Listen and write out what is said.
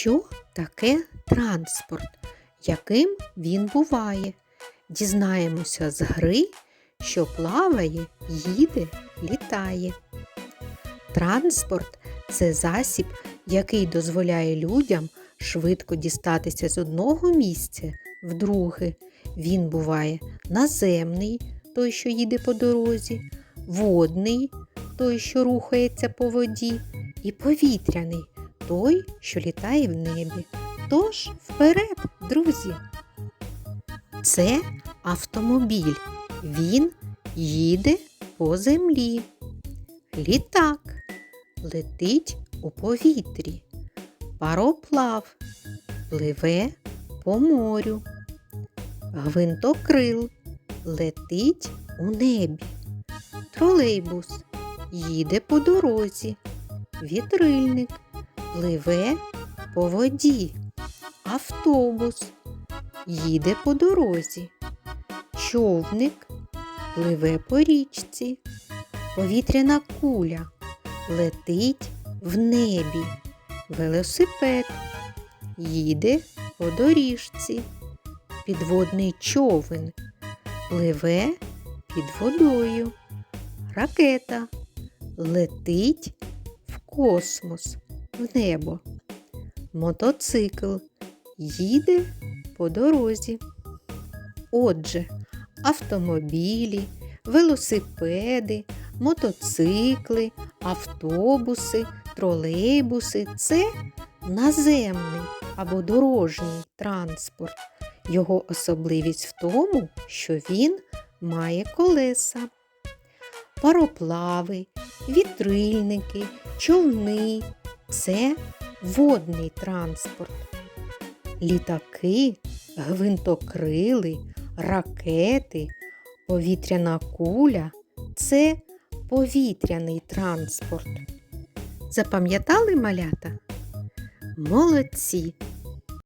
Що таке транспорт? Яким він буває? Дізнаємося з гри, що плаває, їде, літає. Транспорт це засіб, який дозволяє людям швидко дістатися з одного місця в друге. Він буває наземний, той, що їде по дорозі, водний, той, що рухається по воді, і повітряний, той, що літає в небі. Тож вперед, друзі! Це автомобіль. Він їде по землі. Літак летить у повітрі. Пароплав пливе по морю. Гвинтокрил летить у небі. Тролейбус їде по дорозі. Вітрильник пливе по воді. Автобус їде по дорозі. Човник пливе по річці. Повітряна куля летить в небі. Велосипед їде по доріжці. Підводний човен пливе під водою. Ракета летить в космос, в небо. Мотоцикл їде по дорозі. Отже, автомобілі, велосипеди, мотоцикли, автобуси, тролейбуси це наземний або дорожній транспорт. Його особливість в тому, що він має колеса. Пароплави, вітрильники, човни це водний транспорт. Літаки, гвинтокрили, ракети, повітряна куля це повітряний транспорт. Запам'ятали малята? Молодці!